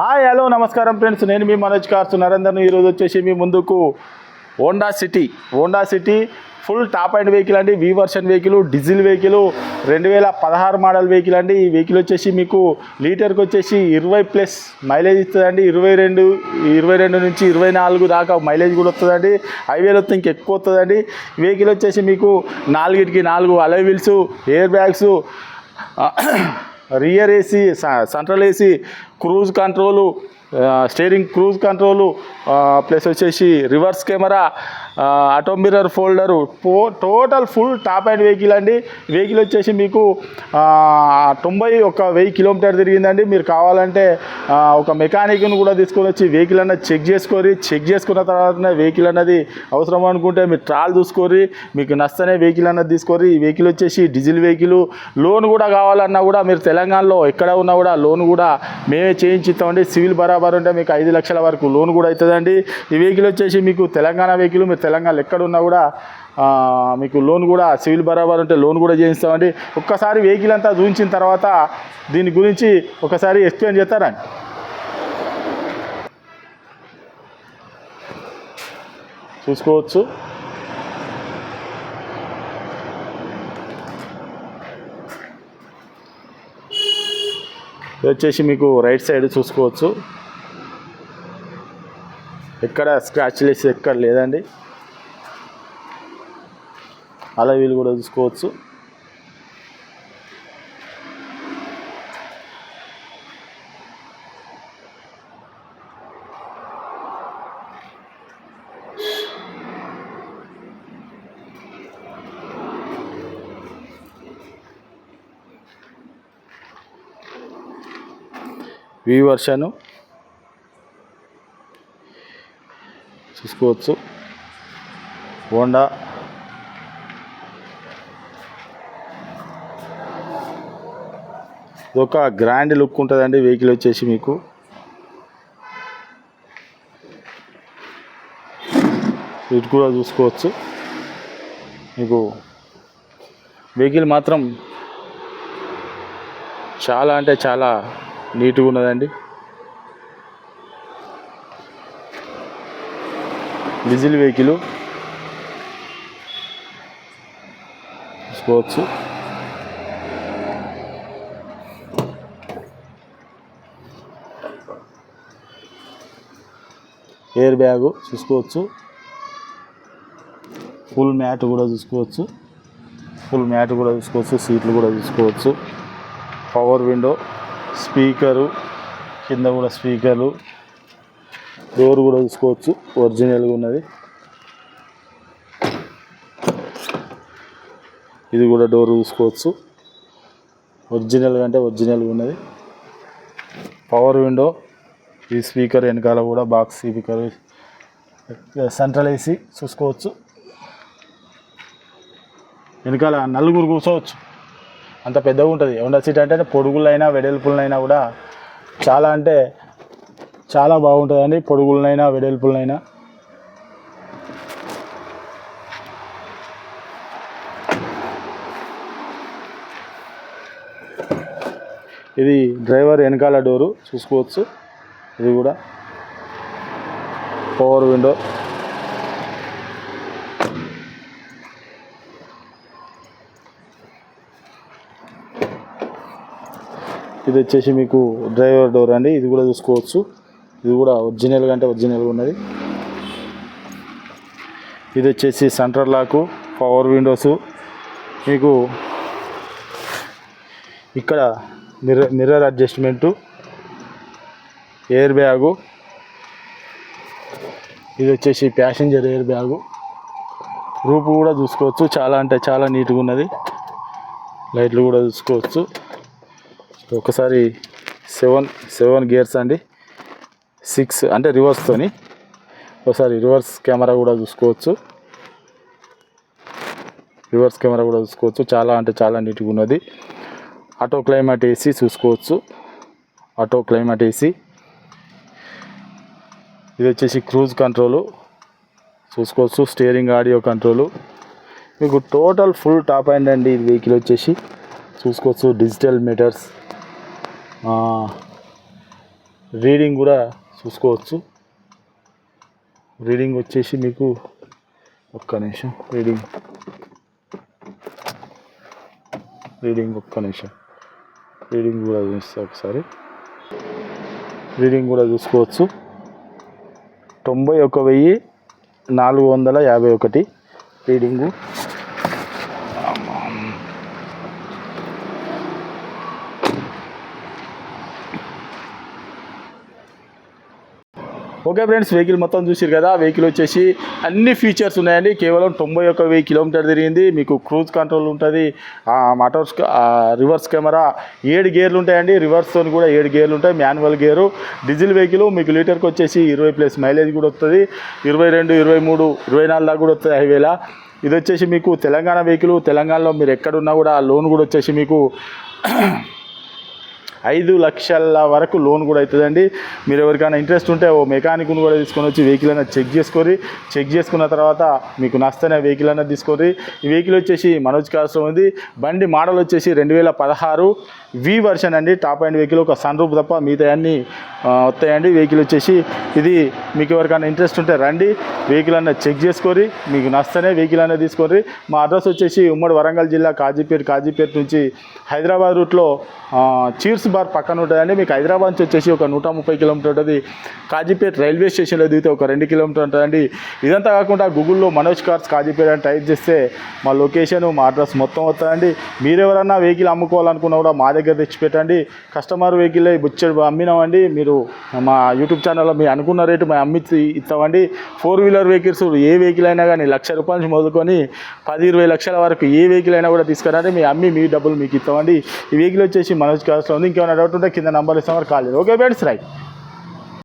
Hi hello నమస్కారం friends. నేను మీ Manoj cars. నరేందర్ను ఈరోజు వచ్చేసి మీ ముందుకు Honda City. Honda City full top end vehicle అండి. V version vehicle diesel vehicle రెండు వేల పదహారు మోడల్ వెహికల్ అండి. ఈ వెహికల్ వచ్చేసి మీకు లీటర్కి వచ్చేసి ఇరవై ప్లస్ మైలేజ్ ఇస్తుందండి. ఇరవై రెండు ఇరవై రెండు నుంచి ఇరవై నాలుగు దాకా మైలేజ్ కూడా వస్తుందండి. హైవేలో వస్తే ఇంకెక్కువ వస్తుందండి. వెహికల్ వచ్చేసి మీకు నాలుగిటికి నాలుగు alloy wheels air bags rear AC central AC cruise control steering cruise control plus వచ్చేసి reverse camera auto mirror folder పో total full top end vehicle అండి. వెహికల్ వచ్చేసి మీకు తొంభై ఒక వెయ్యి కిలోమీటర్ తిరిగిందండి. మీరు కావాలంటే ఒక మెకానిక్ను కూడా తీసుకొని వచ్చి వెహికల్ అన్నది చెక్ చేసుకోరి. చెక్ చేసుకున్న తర్వాత వెహికల్ అన్నది అవసరం అనుకుంటే మీరు ట్రాల్ చూసుకోరి. మీకు నచ్చనే వెహికల్ అన్నది తీసుకోరి. ఈ వెహికల్ వచ్చేసి డీజిల్ వెహికల్ లోన్ కూడా కావాలన్నా కూడా మీరు తెలంగాణలో ఎక్కడ ఉన్నా కూడా లోన్ కూడా మేమే చేయించిస్తామండి. సివిల్ బరాబర్ ఉంటే మీకు ఐదు లక్షల వరకు లోన్ కూడా అవుతుందండి. ఈ వెహికల్ వచ్చేసి మీకు తెలంగాణ వెహికల్ మీరు తెలంగాణలో ఎక్కడ ఉన్నా కూడా మీకు లోన్ కూడా సివిల్ బరాబర్ ఉంటే లోన్ కూడా చేయిస్తామండి. ఒక్కసారి వెహికల్ అంతా చూపించిన తర్వాత దీని గురించి ఒకసారి ఎక్స్ప్లెయిన్ చేస్తారండి చూసుకోవచ్చు. ఇది వచ్చేసి మీకు రైట్ సైడ్ చూసుకోవచ్చు. ఎక్కడ స్క్రాచ్ లేసి ఎక్కడ లేదండి. అలా వీలు కూడా చూసుకోవచ్చు. వి వర్షను చూసుకోవచ్చు. హోండా ఒక గ్రాండ్ లుక్ ఉంటుందండి వెహికల్ వచ్చేసి మీకు. ఇటు కూడా చూసుకోవచ్చు. మీకు వెహికల్ మాత్రం చాలా అంటే చాలా నీట్గా ఉన్నదండి. డీజిల్ వెహికల్ చూసుకోవచ్చు ఎయిర్ బ్యాగు చూసుకోవచ్చు. ఫుల్ మ్యాట్ కూడా చూసుకోవచ్చు. ఫుల్ మ్యాట్ కూడా చూసుకోవచ్చు. సీట్లు కూడా చూసుకోవచ్చు. పవర్ విండో స్పీకరు కింద కూడా స్పీకర్లు. డోర్ కూడా చూసుకోవచ్చు ఒరిజినల్గా ఉన్నది. ఇది కూడా డోర్ చూసుకోవచ్చు. ఒరిజినల్గా అంటే ఒరిజినల్గా ఉన్నది. పవర్ విండో ఈ స్పీకర్ వెనకాల కూడా బాక్స్ స్పీకర్ సెంట్రల్ ఏసీ చూసుకోవచ్చు. వెనకాల నలుగురు కూర్చోవచ్చు. అంత పెద్దగా ఉంటుంది. హోండా సీట్ అంటే పొడుగులైనా వెడల్పులైనా కూడా చాలా అంటే చాలా బాగుంటుందండి. పొడుగులనైనా వెడల్పులనైనా. ఇది డ్రైవర్ వెనకాల డోరు చూసుకోవచ్చు. ఇది కూడా. Power window. ఇది వచ్చేసి మీకు డ్రైవర్ డోర్ అండి. ఇది కూడా చూసుకోవచ్చు. ఇది కూడా ఒరిజినల్గా అంటే ఒరిజినల్గా ఉన్నది. ఇది వచ్చేసి సెంటర్ లాకు పవర్ విండోస్. మీకు ఇక్కడ mirror mirror adjustment air bag. ఇది వచ్చేసి ప్యాసింజర్ ఎయిర్ బ్యాగు. రూపు కూడా చూసుకోవచ్చు. చాలా అంటే చాలా నీట్గా ఉన్నది. లైట్లు కూడా చూసుకోవచ్చు. ఒకసారి సెవెన్ సెవెన్ గేర్స్ అండి. సిక్స్ అంటే రివర్స్తోని ఒకసారి రివర్స్ కెమెరా కూడా చూసుకోవచ్చు. రివర్స్ కెమెరా కూడా చూసుకోవచ్చు. చాలా అంటే చాలా నీట్గా ఉన్నది. ఆటో క్లైమేట్ ఏసీ చూసుకోవచ్చు. ఆటో క్లైమేట్ ఏసీ ఇది వచ్చేసి క్రూజ్ కంట్రోలు చూసుకోవచ్చు. స్టీరింగ్ ఆడియో కంట్రోలు మీకు టోటల్ ఫుల్ టాప్ అండ్ అండి ఇది వెహికల్ వచ్చేసి. చూసుకోవచ్చు. డిజిటల్ మీటర్స్ రీడింగ్ కూడా చూసుకోవచ్చు. రీడింగ్ వచ్చేసి మీకు ఒక్క నిమిషం. రీడింగ్ రీడింగ్ ఒక్క నిమిషం. రీడింగ్ కూడా చూస్తా ఒకసారి. రీడింగ్ కూడా చూసుకోవచ్చు. తొంభై ఒక వెయ్యి నాలుగు వందల యాభై ఒకటి. రీడింగు ఓకే ఫ్రెండ్స్ వెహికల్ మొత్తం చూసారు కదా వెహికల్ వచ్చేసి అన్ని ఫీచర్స్ ఉన్నాయండి. కేవలం తొంభై ఒక్క వెయ్యి కిలోమీటర్ తిరిగింది. మీకు క్రూజ్ కంట్రోల్ ఉంటుంది మోటార్స్ రివర్స్ కెమెరా ఏడు గేర్లు ఉంటాయండి. రివర్స్తో కూడా ఏడు గేర్లు ఉంటాయి మాన్యువల్ గేరు డీజిల్ వెహికల్ మీకు లీటర్కి వచ్చేసి ఇరవై ప్లస్ మైలేజ్ కూడా వస్తుంది. ఇరవై రెండు ఇరవై మూడు ఇరవై నాలుగు కూడా వస్తుంది హైవేలా ఇది వచ్చేసి మీకు తెలంగాణ వెహికల్ తెలంగాణలో మీరు ఎక్కడున్నా కూడా లోన్ కూడా వచ్చేసి మీకు ఐదు లక్షల వరకు లోన్ కూడా అవుతుందండి. మీరు ఎవరికైనా ఇంట్రెస్ట్ ఉంటే ఓ మెకానిక్ను కూడా తీసుకొని వచ్చి వెహికల్ అనేది చెక్ చేసుకొని చెక్ చేసుకున్న తర్వాత మీకు నచ్చనే వెహికల్ అనేది తీసుకొని ఈ వెహికల్ వచ్చేసి మనోజ్ కార్స్లో ఉంది. బండి మోడల్ వచ్చేసి రెండు వేల పదహారు. వి వర్షన్ అండి. టాప్ అండ్ వెహికల్ ఒక సన్ రూప్ తప్ప మిగతా అన్నీ వస్తాయండి. వెహికల్ వచ్చేసి ఇది మీకు ఎవరికైనా ఇంట్రెస్ట్ ఉంటే రండి. వెహికల్ అనేది చెక్ చేసుకొని మీకు నచ్చనే వెహికల్ అనేది తీసుకొని మా అడ్రస్ వచ్చేసి ఉమ్మడి వరంగల్ జిల్లా కాజీపేట కాజీపేట నుంచి హైదరాబాద్ రూట్లో చీర్స్ బార్ పక్కన ఉంటుందండి మీకు హైదరాబాద్ నుంచి వచ్చేసి ఒక నూట ముప్పై కిలోమీటర్ ఉంటుంది. కాజీపేట రైల్వే స్టేషన్లో దిగితే ఒక రెండు కిలోమీటర్ ఉంటుందండి. ఇదంతా కాకుండా గూగుల్లో మనోజ్ కార్స్ కాజీపేట అని టైప్ చేస్తే మా లొకేషన్ మా అడ్రస్ మొత్తం వస్తుందండి. మీరు ఎవరన్నా వెహికల్ అమ్ముకోవాలనుకున్నా కూడా మా దగ్గర తెచ్చిపెట్టండి కస్టమర్ వెహికల్ బుచ్చడి అమ్మినామండి. మీరు మా యూట్యూబ్ ఛానల్లో మీరు అనుకున్న రేటు మేము అమ్మి ఇస్తామండి. ఫోర్ వీలర్ వెహికల్స్ ఏ వెహికల్ అయినా కానీ లక్ష రూపాయల నుంచి మొదలుకొని పది ఇరవై లక్షల వరకు ఏ వెహికల్ అయినా కూడా తీసుకురండి. మీ అమ్మి మీ డబ్బులు మీకు ఇస్తామండి. ఈ వెహికల్ వచ్చేసి మనోజ్ కార్స్లో ఉంది. ఇంకేమైనా డౌట్ ఉంటే కింద నంబర్ ఇస్తామని కాల్ చేయండి ఓకే ఫ్రెండ్స్ రైట్